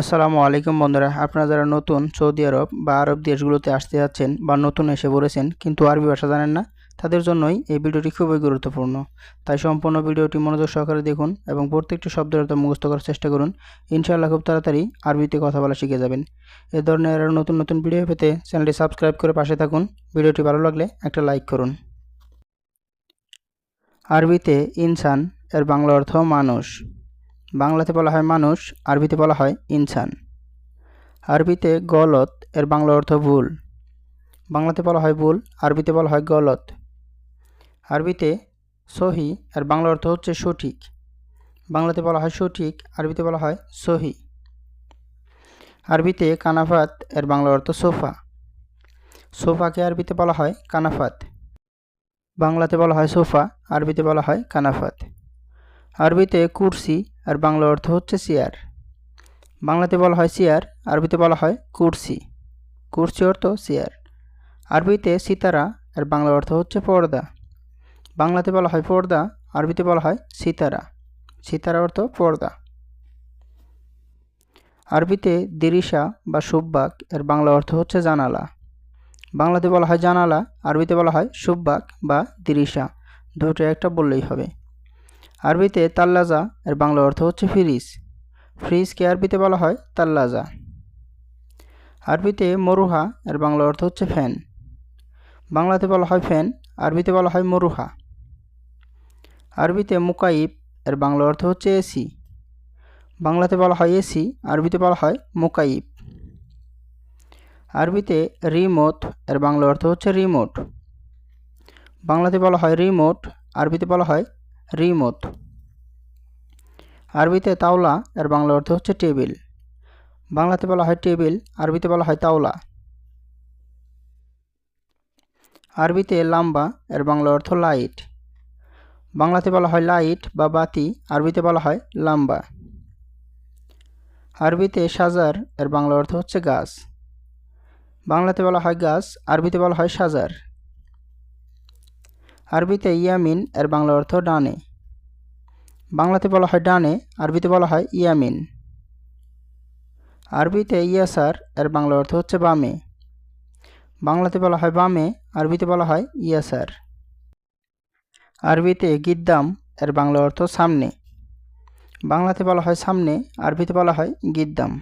আসসালামু আলাইকুম বন্ধুরা, আপনারা যারা নতুন সৌদি আরব বা আরব দেশগুলোতে আসতে যাচ্ছেন বা নতুন এসে পড়েছেন কিন্তু আরবি ভাষা জানেন না, তাদের জন্যই এই ভিডিওটি খুবই গুরুত্বপূর্ণ। তাই সম্পূর্ণ ভিডিওটি মনোযোগ সহকারে দেখুন এবং প্রত্যেকটি শব্দের অর্থ মুখস্থ করার চেষ্টা করুন। ইনশাআল্লাহ খুব তাড়াতাড়ি আরবিতে কথা বলা শিখে যাবেন। এ ধরনের আরও নতুন নতুন ভিডিও পেতে চ্যানেলটি সাবস্ক্রাইব করে পাশে থাকুন। ভিডিওটি ভালো লাগলে একটা লাইক করুন। আরবিতে ইনসান, এর বাংলা অর্থ মানুষ। বাংলাতে বলা হয় মানুষ, আরবিতে বলা হয় ইনসান। আরবিতে গলত, এর বাংলা অর্থ ভুল। বাংলাতে বলা হয় ভুল, আরবিতে বলা হয় গলত। আরবিতে সহি, এর বাংলা অর্থ হচ্ছে সঠিক। বাংলাতে বলা হয় সঠিক, আরবিতে বলা হয় সহি। আরবিতে কানাফাত, এর বাংলা অর্থ সোফা। সোফাকে আরবিতে বলা হয় কানাফাত। বাংলাতে বলা হয় সোফা, আরবিতে বলা হয় কানাফাত। আরবিতে কুরসি আর বাংলা অর্থ হচ্ছে চেয়ার। বাংলাতে বলা হয় চেয়ার, আরবিতে বলা হয় কুরসি। কুরসি অর্থ চেয়ার। আরবিতে সিতারা আর বাংলা অর্থ হচ্ছে পর্দা। বাংলাতে বলা হয় পর্দা, আরবিতে বলা হয় সিতারা। সিতারা অর্থ পর্দা। আরবিতে দিরিশা বা সুব্বাক এর বাংলা অর্থ হচ্ছে জানালা। বাংলাতে বলা হয় জানালা, আরবিতে বলা হয় সুব্বাক বা দিরিশা। দুটো একটা বললেই হবে। আরবিতে তাল্লাজা, এর বাংলা অর্থ হচ্ছে ফ্রিজ ফ্রিজকে আরবিতে বলা হয় তাল্লাজা। আরবিতে মরুহা, এর বাংলা অর্থ হচ্ছে ফ্যান বাংলাতে বলা হয় ফ্যান আরবিতে বলা হয় মরুহা। আরবিতে মুকাইব, এর বাংলা অর্থ হচ্ছে এসি। বাংলাতে বলা হয় এসি, আরবিতে বলা হয় মুকাইব। আরবিতে রিমোট, এর বাংলা অর্থ হচ্ছে রিমোট। বাংলাতে বলা হয় রিমোট, আরবিতে বলা হয় রিমোট। আরবিতে তাওলা, এর বাংলা অর্থ হচ্ছে টেবিল। বাংলাতে বলা হয় টেবিল, আরবিতে বলা হয় তাওলা। আরবিতে লাম্বা, এর বাংলা অর্থ লাইট। বাংলাতে বলা হয় লাইট বা বাতি, আরবিতে বলা হয় লাম্বা। আরবিতে সাজার, এর বাংলা অর্থ হচ্ছে গাছ। বাংলাতে বলা হয় গাছ, আরবিতে বলা হয় সাজার। আরবিতে ইয়ামিন, এর বাংলা অর্থ ডানে। বাংলাতে বলা হয় ডানে, আরবিতে বলা হয় ইয়ামিন। আরবিতে ইয়াসার, এর বাংলা অর্থ হচ্ছে বামে। বাংলাতে বলা হয় বামে, আরবিতে বলা হয় ইয়াসার। আরবিতে গিদ্দাম, এর বাংলা অর্থ সামনে। বাংলাতে বলা হয় সামনে, আরবিতে বলা হয় গিদ্দাম।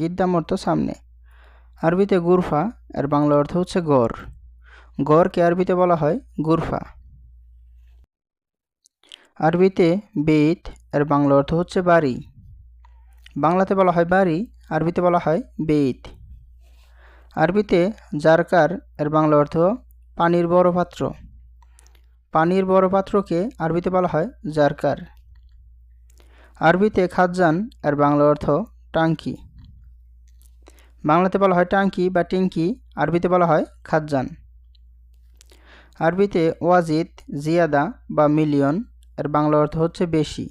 গিদ্দাম অর্থ সামনে। আরবিতে গুরফা, এর বাংলা অর্থ হচ্ছে গড়। গড়কে আরবিতে বলা হয় গুরফা। আরবিতে বেত এর বাংলা অর্থ হচ্ছে বাড়ি। বাংলাতে বলা হয় বাড়ি, আরবিতে বলা হয় বেত আরবিতে জারকার এর বাংলা অর্থ পানির বড় পাত্র। পানির বড় পাত্রকে আরবিতে বলা হয় জারকার। আরবিতে খাজান এর বাংলা অর্থ টাঙ্কি বাংলাতে বলা হয় টাঙ্কি বা টিঙ্কি আরবিতে বলা হয় খাজান আরবিতে ওয়াজিদ, জিয়াদা বা মিলিয়ন এর বাংলা অর্থ হচ্ছে বেশি।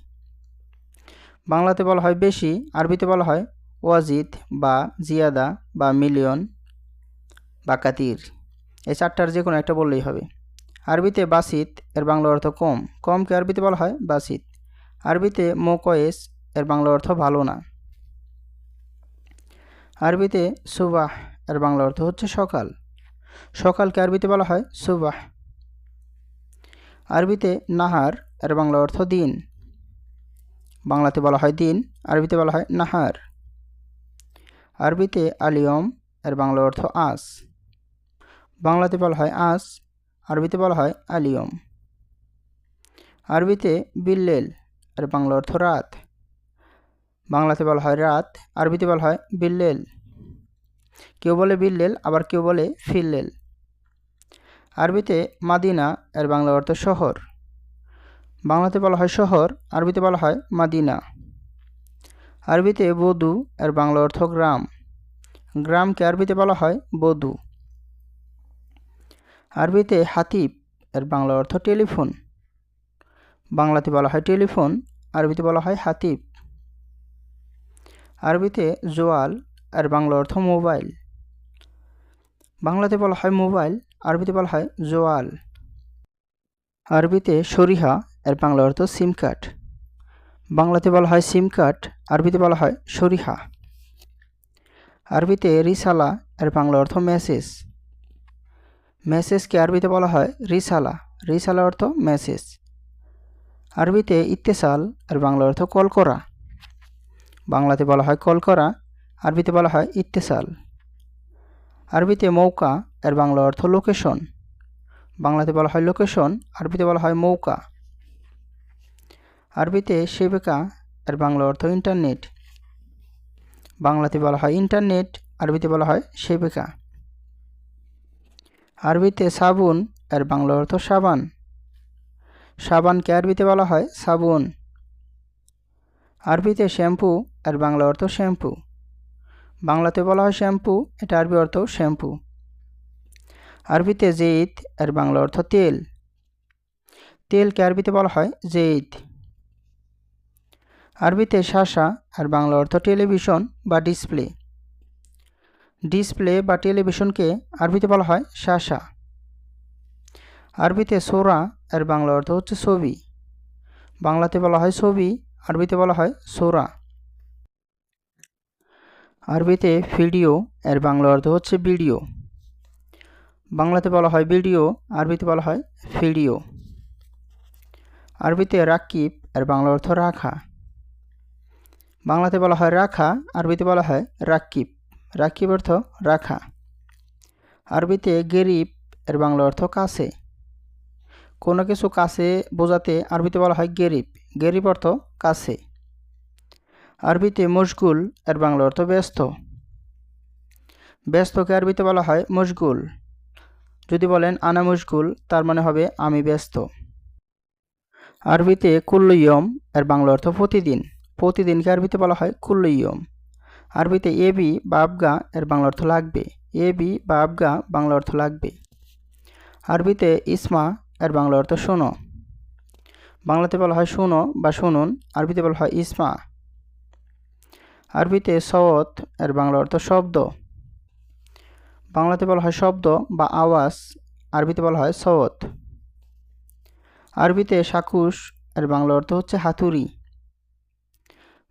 বাংলাতে বলা হয় বেশি, আরবিতে বলা হয় ওয়াজিদ বা জিয়াদা বা মিলিয়ন বা কাতির। এই চারটার যে কোনো একটা বললেই হবে। আরবিতে বাসিত, এর বাংলা অর্থ কম। কমকে আরবিতে বলা হয় বাসিত। আরবিতে মোকয়েস, এর বাংলা অর্থ ভালো না। আরবিতে সুবাহ, এর বাংলা অর্থ হচ্ছে সকাল। সকালকে আরবিতে বলা হয় সুবাহ। আরবিতে নাহার এর বাংলা অর্থ দিন। বাংলাতে বলা হয় দিন, আরবিতে বলা হয় নাহার। আরবিতে আলিয়ম এর বাংলা অর্থ আস। বাংলাতে বলা হয় আস, আরবিতে বলা হয় আলিয়ম। আরবিতে বিল্লেল এর বাংলা অর্থ রাত। বাংলাতে বলা হয় রাত, আরবিতে বলা হয় বিল্লেল। কেউ বলে বিল্লেল, আবার কেউ বলে ফিল্লেল। আরবিতে মাদিনা এর বাংলা অর্থ শহর। বাংলাতে বলা হয় শহর, আরবিতে বলা হয় মাদিনা। আরবিতে বধু, এর বাংলা অর্থ গ্রাম। গ্রামকে আরবিতে বলা হয় বধু। আরবিতে হাতিব, এর বাংলা অর্থ টেলিফোন। বাংলাতে বলা হয় টেলিফোন, আরবিতে বলা হয় হাতিব। আরবিতে জোয়াল আর বাংলা অর্থ মোবাইল। বাংলাতে বলা হয় মোবাইল, আরবিতে বলা হয় জোয়াল। আরবিতে সরিহা এর বাংলা অর্থ সিম কার্ড। বাংলাতে বলা হয় সিম কার্ড, আরবিতে বলা হয় সরিহা। আরবিতে রিসালা, এর বাংলা অর্থ মেসেজ। মেসেজকে আরবিতে বলা হয় রিসালা। রিসালা অর্থ মেসেজ। আরবিতে ইত্তেসাল, এর বাংলা অর্থ কল করা বাংলাতে বলা হয় কল করা আরবিতে বলা হয় ইত্তেসাল। আরবিতে মৌকা, এর বাংলা অর্থ লোকেশন। বাংলাতে বলা হয় লোকেশন, আরবিতে বলা হয় মৌকা। আরবিতে সেবেকা আর বাংলা অর্থ ইন্টারনেট। বাংলাতে বলা হয় ইন্টারনেট, আরবিতে বলা হয় সেবেকা। আরবিতে সাবুন আর বাংলা অর্থ সাবান। সাবানকে আরবিতে বলা হয় সাবুন। আরবিতে শ্যাম্পু আর বাংলা অর্থ শ্যাম্পু। বাংলাতে বলা হয় শ্যাম্পু, এটা আরবি অর্থ শ্যাম্পু। আরবিতে জেইদ আর বাংলা অর্থ তেল। তেলকে আরবিতে বলা হয় জেইদ আরবিতে শাসা আর বাংলা অর্থ টেলিভিশন বা ডিসপ্লে। ডিসপ্লে বা টেলিভিশনকে আরবিতে বলা হয় শাসা আরবিতে সোরা এর বাংলা অর্থ হচ্ছে ছবি। বাংলাতে বলা হয় ছবি, আরবিতে বলা হয় সোরা। আরবিতে ভিডিও এর বাংলা অর্থ হচ্ছে ভিডিও। বাংলাতে বলা হয় ভিডিও, আরবিতে বলা হয় ভিডিও। আরবিতে রাকিব এর বাংলা অর্থ রাখা। বাংলাতে বলা হয় রাখা, আরবিতে বলা হয় রাকিব। রাকিব অর্থ রাখা। আরবিতে গেরিব, এর বাংলা অর্থ কাছে। কোনো কিছু কাছে বোঝাতে আরবিতে বলা হয় গেরিব। গেরিব অর্থ কাছে। আরবিতে মশগুল, এর বাংলা অর্থ ব্যস্ত। ব্যস্তকে আরবিতে বলা হয় মশগুল। যদি বলেন আনা মশগুল, তার মানে হবে আমি ব্যস্ত। আরবিতে কুল্লইয়ম এর বাংলা অর্থ প্রতিদিন। প্রতিদিনকে আরবিতে বলা হয়? কুল্লইয়ম। আরবিতে এবি বা আবগা এর বাংলা অর্থ লাগবে। এবি বা আবগা বাংলা অর্থ লাগবে। আরবিতে ইসমা এর বাংলা অর্থ শোনো। বাংলাতে বলা হয় শোনো বা শুনুন, আরবিতে বলা হয় ইসমা। আরবিতে সওত এর বাংলা অর্থ শব্দ। বাংলাতে বলা হয় শব্দ বা আওয়াজ, আরবিতে বলা হয় সওত আরবিতে সাকুশ এর বাংলা অর্থ হচ্ছে হাতুড়ি।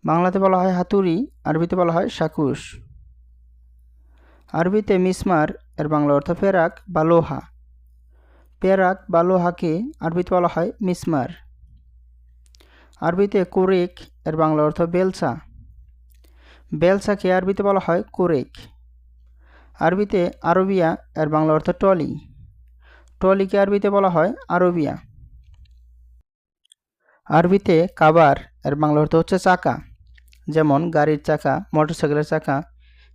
বাংলাতে বলা হয় হাতুড়ি, আরবিতে বলা হয় সাকুশ। আরবিতে মিসমার, এর বাংলা অর্থ পেরাক বা লোহা। পেরাক বা লোহাকে আরবিতে বলা হয় মিসমার। আরবিতে কুরেক, এর বাংলা অর্থ বেলসা বেলসাকে আরবিতে বলা হয় কুরেক। আরবিতে আরবিয়া, এর বাংলা অর্থ টলি টলিকে আরবিতে বলা হয় আরবিয়া। আরবিতে কাবার, এর বাংলা অর্থ হচ্ছে চাকা। যেমন গাড়ির চাকা, মোটরসাইকেলের চাকা,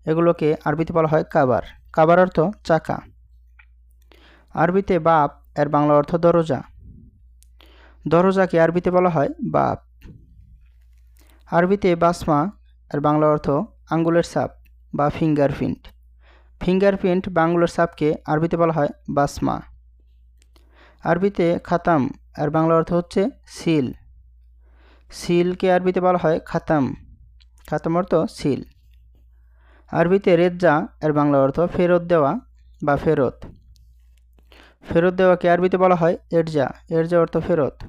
এগুলোকে আরবিতে বলা হয় কাবার। কাবার অর্থ চাকা। আরবিতে বাপ, এর বাংলা অর্থ দরজা। দরজাকে আরবিতে বলা হয় বাপ। আরবিতে বাসমা, এর বাংলা অর্থ আঙ্গুলের সাপ বা ফিঙ্গারপ্রিন্ট। ফিঙ্গারপ্রিন্ট বা আঙ্গুলের সাপকে আরবিতে বলা হয় বাসমা। আরবিতে খাতাম, এর বাংলা অর্থ হচ্ছে সিল। সিলকে আরবিতে বলা হয় খাতাম। খাতাম অর্থ সিল। আরবিতে রেজ্জা এর বাংলা অর্থ ফেরত দেওয়া বা ফেরত। ফেরত দেওয়াকে আরবিতে বলা হয় এরজা। এরজা অর্থ ফেরত।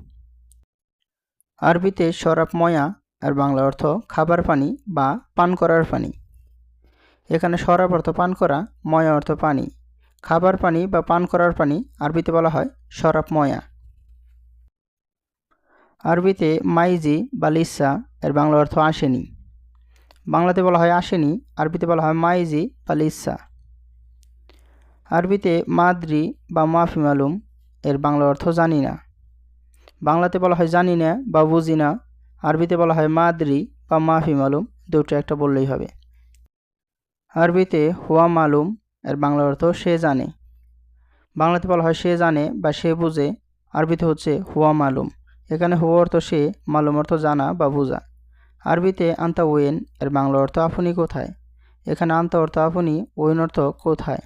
আরবিতে শরাব ময়া আর বাংলা অর্থ খাবার পানি বা পান করার পানি। এখানে শরাব অর্থ পান করা, ময়া অর্থ পানি। খাবার পানি বা পান করার পানি আরবিতে বলা হয় শরাব ময়া। আরবিতে মাইজি বা লিসা, এর বাংলা অর্থ আসেনি। বাংলাতে বলা হয় আসেনি আরবিতে বলা হয় মাইজি বা লিসা। আরবিতে মাদ্রি বা মাফি মালুম, এর বাংলা অর্থ জানি না। বাংলাতে বলা হয় জানি না বা বুঝি না, আরবিতে বলা হয় মাদ্রি বা মাফি মালুম, দুটো একটা বললেই হবে। আরবিতে হুয়া মালুম, এর বাংলা অর্থ সে জানে। বাংলাতে বলা হয় সে জানে বা সে বুঝে, আরবিতে হচ্ছে হুয়া মালুম। এখানে হুয়া অর্থ সে, মালুম অর্থ জানা বা বোঝা। আরবিতে আন্তা ওয়েন, এর বাংলা অর্থ আপনি কোথায়? এখানে আন্তা অর্থ আপনি, ওয়েন অর্থ কোথায়?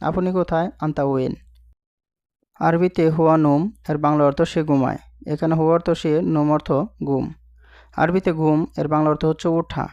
আপনি কোথায়? আন্তা ওয়েন। আরবিতে হুয়া নোম, এর বাংলা অর্থ সে ঘুমায়। এখানে হুয়া অর্থ সে, নোম অর্থ ঘুম। আরবিতে ঘুম, এর বাংলা অর্থ হচ্ছে ওঠা